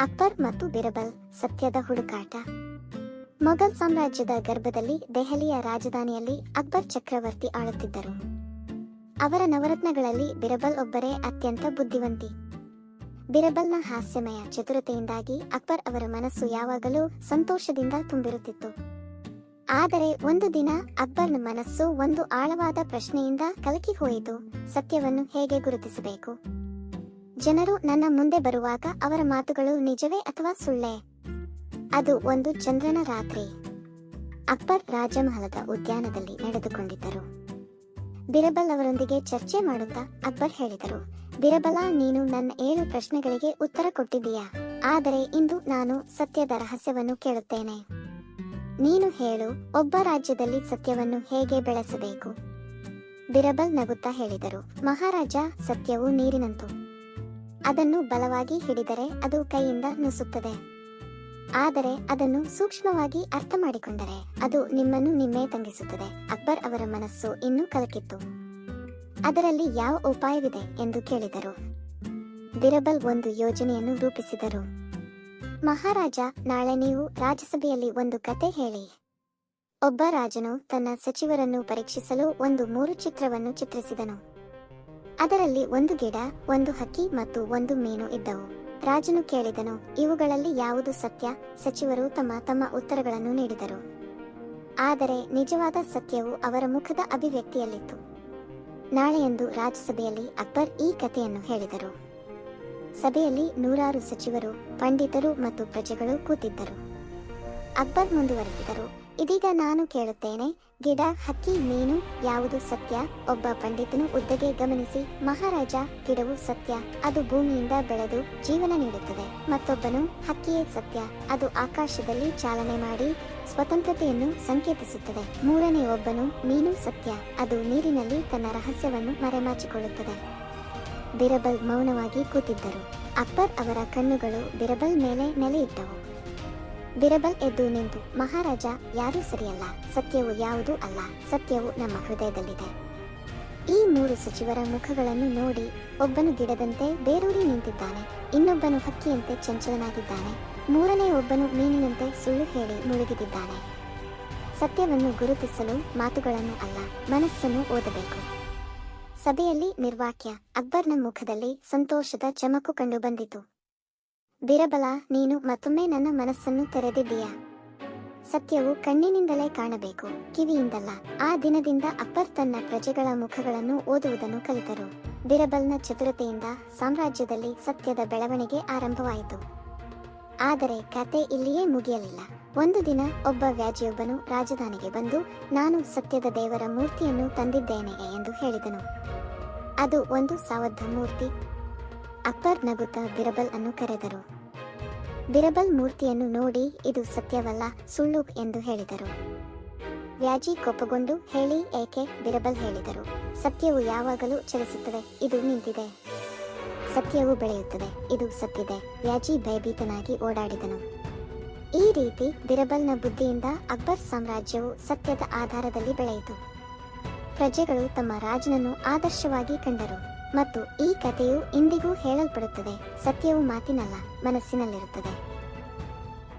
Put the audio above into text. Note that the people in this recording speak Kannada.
ಅಕ್ಬರ್ ಮತ್ತು ಬಿರಬಲ್ ಸತ್ಯದ ಹುಡುಕಾಟ. ಮೊಘಲ್ ಸಾಮ್ರಾಜ್ಯದ ಗರ್ಭದಲ್ಲಿ ದೆಹಲಿಯ ರಾಜಧಾನಿಯಲ್ಲಿ ಅಕ್ಬರ್ ಚಕ್ರವರ್ತಿ ಆಳುತ್ತಿದ್ದರು. ಅವರ ನವರತ್ನಗಳಲ್ಲಿ ಬಿರಬಲ್ ಒಬ್ಬರೇ ಅತ್ಯಂತ ಬುದ್ಧಿವಂತಿ. ಬಿರಬಲ್ನ ಹಾಸ್ಯಮಯ ಚತುರತೆಯಿಂದಾಗಿ ಅಕ್ಬರ್ ಅವರ ಮನಸ್ಸು ಯಾವಾಗಲೂ ಸಂತೋಷದಿಂದ ತುಂಬಿರುತ್ತಿತ್ತು. ಆದರೆ ಒಂದು ದಿನ ಅಕ್ಬರ್ನ ಮನಸ್ಸು ಒಂದು ಆಳವಾದ ಪ್ರಶ್ನೆಯಿಂದ ಕಲಕಿ ಹೋಯಿತು ಸತ್ಯವನ್ನು ಹೇಗೆ ಗುರುತಿಸಬೇಕು? ಜನರು ನನ್ನ ಮುಂದೆ ಬರುವಾಗ ಅವರ ಮಾತುಗಳು ನಿಜವೇ ಅಥವಾ ಸುಳ್ಳೇ? ಅದು ಒಂದು ಚಂದ್ರನ ರಾತ್ರಿ. ಅಕ್ಬರ್ ರಾಜಮಹಲದ ಉದ್ಯಾನದಲ್ಲಿ ನಡೆದುಕೊಂಡಿದ್ದರು. ಬಿರಬಲ್ ಅವರೊಂದಿಗೆ ಚರ್ಚೆ ಮಾಡುತ್ತಾ ಅಕ್ಬರ್ ಹೇಳಿದರು, ಬಿರಬಲ, ನೀನು ನನ್ನ ಏಳು ಪ್ರಶ್ನೆಗಳಿಗೆ ಉತ್ತರ ಕೊಟ್ಟಿದ್ದೀಯಾ? ಆದರೆ ಇಂದು ನಾನು ಸತ್ಯದ ರಹಸ್ಯವನ್ನು ಕೇಳುತ್ತೇನೆ. ನೀನು ಹೇಳು, ಒಬ್ಬ ರಾಜ್ಯದಲ್ಲಿ ಸತ್ಯವನ್ನು ಹೇಗೆ ಬೆಳೆಸಬೇಕು? ಬಿರಬಲ್ ನಗುತ್ತಾ ಹೇಳಿದರು, ಮಹಾರಾಜ, ಸತ್ಯವು ನೀರಿನಂತು. ಅದನ್ನು ಬಲವಾಗಿ ಹಿಡಿದರೆ ಅದು ಕೈಯಿಂದ ನುಸುತ್ತದೆ. ಆದರೆ ಅದನ್ನು ಸೂಕ್ಷ್ಮವಾಗಿ ಅರ್ಥ ಮಾಡಿಕೊಂಡರೆ ಅದು ನಿಮ್ಮನ್ನು ನಿಮ್ಮೇ ತಂಗಿಸುತ್ತದೆ. ಅಕ್ಬರ್ ಅವರ ಮನಸ್ಸು ಇನ್ನೂ ಕಲಕಿತ್ತು. ಅದರಲ್ಲಿ ಯಾವ ಉಪಾಯವಿದೆ ಎಂದು ಕೇಳಿದರು. ಬಿರಬಲ್ ಒಂದು ಯೋಜನೆಯನ್ನು ರೂಪಿಸಿದರು. ಮಹಾರಾಜ, ನಾಳೆ ನೀವು ರಾಜ್ಯಸಭೆಯಲ್ಲಿ ಒಂದು ಕತೆ ಹೇಳಿ. ಒಬ್ಬ ರಾಜನು ತನ್ನ ಸಚಿವರನ್ನು ಪರೀಕ್ಷಿಸಲು ಒಂದು ಮೂರು ಚಿತ್ರವನ್ನು ಚಿತ್ರಿಸಿದನು. ಅದರಲ್ಲಿ ಒಂದು ಗಿಡ, ಒಂದು ಹಕ್ಕಿ ಮತ್ತು ಒಂದು ಮೀನು ಇದ್ದವು. ರಾಜನು ಕೇಳಿದನು, ಇವುಗಳಲ್ಲಿ ಯಾವುದು ಸತ್ಯ? ಸಚಿವರು ತಮ್ಮ ತಮ್ಮ ಉತ್ತರಗಳನ್ನು ನೀಡಿದರು. ಆದರೆ ನಿಜವಾದ ಸತ್ಯವು ಅವರ ಮುಖದ ಅಭಿವ್ಯಕ್ತಿಯಲ್ಲಿತ್ತು. ನಾಳೆಯಂದು ರಾಜ್ಯಸಭೆಯಲ್ಲಿ ಅಕ್ಬರ್ ಈ ಕಥೆಯನ್ನು ಹೇಳಿದರು. ಸಭೆಯಲ್ಲಿ ನೂರಾರು ಸಚಿವರು, ಪಂಡಿತರು ಮತ್ತು ಪ್ರಜೆಗಳು ಕೂತಿದ್ದರು. ಅಕ್ಬರ್ ಮುಂದುವರೆಸಿದರು. ಇದೀಗ ನಾನು ಕೇಳುತ್ತೇನೆ, ಗಿಡ, ಹಕ್ಕಿ, ಮೀನು ಯಾವುದು ಸತ್ಯ? ಒಬ್ಬ ಪಂಡಿತನು ಉದ್ದಗೆ ಗಮನಿಸಿ, ಮಹಾರಾಜ, ಗಿಡವು ಸತ್ಯ. ಅದು ಭೂಮಿಯಿಂದ ಬೆಳೆದು ಜೀವನ ನೀಡುತ್ತದೆ. ಮತ್ತೊಬ್ಬನು, ಹಕ್ಕಿಯೇ ಸತ್ಯ. ಅದು ಆಕಾಶದಲ್ಲಿ ಚಾಲನೆ ಮಾಡಿ ಸ್ವತಂತ್ರತೆಯನ್ನು ಸಂಕೇತಿಸುತ್ತದೆ. ಮೂರನೇ ಒಬ್ಬನು ಮೀನು ಸತ್ಯ. ಅದು ನೀರಿನಲ್ಲಿ ತನ್ನ ರಹಸ್ಯವನ್ನು ಮರೆಮಾಚಿಕೊಳ್ಳುತ್ತದೆ. ಬಿರಬಲ್ ಮೌನವಾಗಿ ಕೂತಿದ್ದರು. ಅಕ್ಬರ್ ಅವರ ಕಣ್ಣುಗಳು ಬಿರಬಲ್ ಮೇಲೆ ನೆಲೆಯಿಟ್ಟವು. ಬಿರಬಲ್ ಎದ್ದು ನಿಂತು, ಮಹಾರಾಜ, ಯಾರೂ ಸರಿಯಲ್ಲ. ಸತ್ಯವು ಯಾವುದೂ ಅಲ್ಲ. ಸತ್ಯವು ನಮ್ಮ ಹೃದಯದಲ್ಲಿದೆ. ಈ ಮೂರು ಸಚಿವರ ಮುಖಗಳನ್ನು ನೋಡಿ ಒಬ್ಬನು ಗಿಡದಂತೆ ಬೇರೂರಿ ನಿಂತಿದ್ದಾನೆ. ಇನ್ನೊಬ್ಬನು ಹಕ್ಕಿಯಂತೆ ಚಂಚಲನಾಗಿದ್ದಾನೆ. ಮೂರನೇ ಒಬ್ಬನು ಮೀನಿನಂತೆ ಸುಳ್ಳು ಹೇಳಿ ಮುಳುಗಿದಿದ್ದಾನೆ. ಸತ್ಯವನ್ನು ಗುರುತಿಸಲು ಮಾತುಗಳನ್ನು ಅಲ್ಲ, ಮನಸ್ಸನ್ನು ಓದಬೇಕು. ಸಭೆಯಲ್ಲಿ ನಿರ್ವಾಕ್ಯ. ಅಕ್ಬರ್ನ ಮುಖದಲ್ಲಿ ಸಂತೋಷದ ಚಮಕು ಕಂಡುಬಂದಿತು ಬಿರಬಲ, ನೀನು ಮತ್ತೊಮ್ಮೆ ನನ್ನ ಮನಸ್ಸನ್ನು ತೆರೆದಿದ್ದೀಯಾ? ಸತ್ಯವು ಕಣ್ಣಿನಿಂದಲೇ ಕಾಣಬೇಕು, ಕಿವಿಯಿಂದಲ್ಲ. ಆ ದಿನದಿಂದ ಅಪ್ಪರ್ ತನ್ನ ಪ್ರಜೆಗಳ ಮುಖಗಳನ್ನು ಓದುವುದನ್ನು ಕಲಿತರು. ಬಿರಬಲ್ನ ಚತುರತೆಯಿಂದ ಸಾಮ್ರಾಜ್ಯದಲ್ಲಿ ಸತ್ಯದ ಬೆಳವಣಿಗೆ ಆರಂಭವಾಯಿತು. ಆದರೆ ಕತೆ ಇಲ್ಲಿಯೇ ಮುಗಿಯಲಿಲ್ಲ. ಒಂದು ದಿನ ಒಬ್ಬ ವ್ಯಾಜಿಯೊಬ್ಬನು ರಾಜಧಾನಿಗೆ ಬಂದು, ನಾನು ಸತ್ಯದ ದೇವರ ಮೂರ್ತಿಯನ್ನು ತಂದಿದ್ದೇನೆ ಎಂದು ಹೇಳಿದನು. ಅದು ಒಂದು ಸಾವದ್ಧ ಮೂರ್ತಿ. ಅಕ್ಬರ್ ನಗುತ್ತಾ ಬಿರಬಲ್ ಅನ್ನು ಕರೆದರು. ಬಿರಬಲ್ ಮೂರ್ತಿಯನ್ನು ನೋಡಿ ಇದು ಸತ್ಯವಲ್ಲ, ಸುಳ್ಳು ಎಂದು ಹೇಳಿದರು. ವ್ಯಾಜಿ ಕೋಪಗೊಂಡು ಹೇಳಿ ಏಕೆ ಬಿರಬಲ್ ಹೇಳಿದರು. ಸತ್ಯವು ಯಾವಾಗಲೂ ಚಲಿಸುತ್ತದೆ, ಇದು ನಿಂತಿದೆ. ಸತ್ಯವು ಬೆಳೆಯುತ್ತದೆ, ಇದು ಸತ್ತಿದೆ. ವ್ಯಾಜಿ ಭಯಭೀತನಾಗಿ ಓಡಾಡಿದನು. ಈ ರೀತಿ ಬಿರಬಲ್ನ ಬುದ್ಧಿಯಿಂದ ಅಕ್ಬರ್ ಸಾಮ್ರಾಜ್ಯವು ಸತ್ಯದ ಆಧಾರದಲ್ಲಿ ಬೆಳೆಯಿತು. ಪ್ರಜೆಗಳು ತಮ್ಮ ರಾಜನನ್ನು ಆದರ್ಶವಾಗಿ ಕಂಡರು. ಮತ್ತು ಈ ಕಥೆಯು ಇಂದಿಗೂ ಹೇಳಲ್ಪಡುತ್ತದೆ. ಸತ್ಯವು ಮಾತಿನಲ್ಲ ಮನಸ್ಸಿನಲ್ಲಿರುತ್ತದೆ.